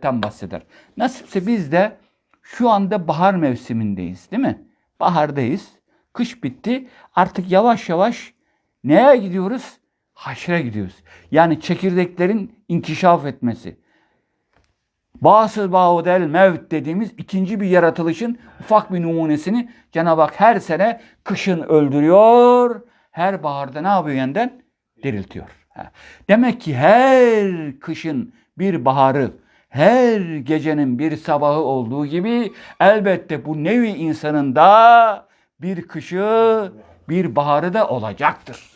elbetten bahseder. Nasipse biz de şu anda bahar mevsimindeyiz değil mi? Bahardayız. Kış bitti. Artık yavaş yavaş neye gidiyoruz? Haşre gidiyoruz. Yani çekirdeklerin inkişaf etmesi. Basıl baudel mevt dediğimiz ikinci bir yaratılışın ufak bir numunesini Cenab-ı Hak her sene kışın öldürüyor. Her baharda ne yapıyor yeniden? Diriltiyor. Demek ki her kışın bir baharı, her gecenin bir sabahı olduğu gibi elbette bu nevi insanın da bir kışı, bir baharı da olacaktır.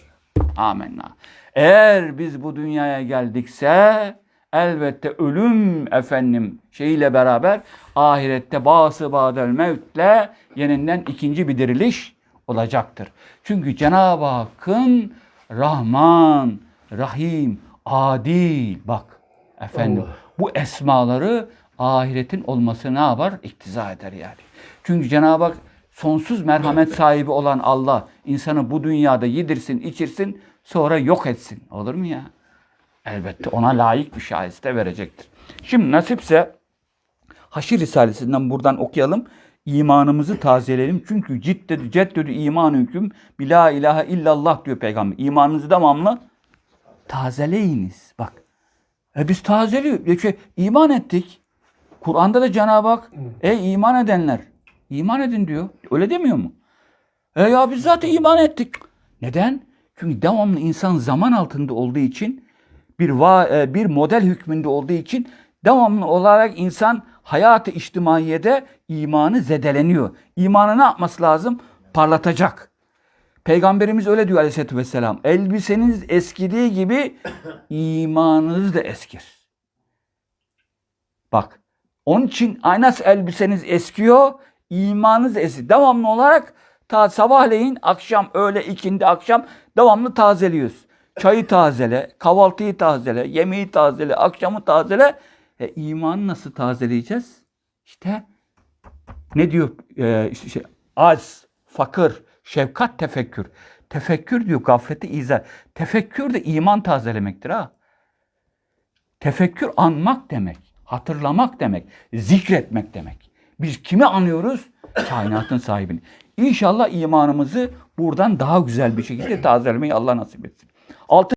Amenna. Eğer biz bu dünyaya geldikse elbette ölüm efendim şeyiyle beraber ahirette bası badel mevtle yeniden ikinci bir diriliş olacaktır. Çünkü Cenab-ı Hakk'ın Rahman, Rahim, Adil bak efendim Allah. Bu esmaları ahiretin olması ne yapar? İktiza eder yani. Çünkü Cenab-ı Hak sonsuz merhamet sahibi olan Allah insanı bu dünyada yedirsin, içirsin, sonra yok etsin. Olur mu ya? Elbette ona layık bir şahiste verecektir. Şimdi nasipse Haşir Risalesinden buradan okuyalım. İmanımızı tazeleyelim. Çünkü ciddedü ceddedü iman hüküm bila ilahe illallah diyor peygamber. İmanınızı devamlı tazeleyiniz. Bak. E biz tazeliyor. Şey, iman ettik. Kur'an'da da Cenab-ı Hak ey iman edenler iman edin diyor. Öyle demiyor mu? E ya biz zaten iman ettik. Neden? Çünkü devamlı insan zaman altında olduğu için bir va, e, bir model hükmünde olduğu için devamlı olarak insan hayatı içtimaiyede imanı zedeleniyor. İmanı ne yapması lazım? Parlatacak. Peygamberimiz öyle diyor aleyhissalatü vesselam. Elbiseniz eskidiği gibi imanınız da eskir. Bak. Onun için nasıl elbiseniz eskiyor, imanınız eski. Devamlı olarak ta sabahleyin, akşam, öğle, ikindi, akşam devamlı tazeliyoruz. Çayı tazele, kahvaltıyı tazele, yemeği tazele, akşamı tazele. E, imanı nasıl tazeleyeceğiz? İşte ne diyor? Ee, işte şey, az, fakir, şefkat, tefekkür. Tefekkür diyor gafleti izah. Tefekkür de iman tazelemektir ha. Tefekkür anmak demek, hatırlamak demek, zikretmek demek. Biz kimi anıyoruz? Kainatın sahibini. İnşallah imanımızı buradan daha güzel bir şekilde tazelemeyi Allah nasip etsin. Altı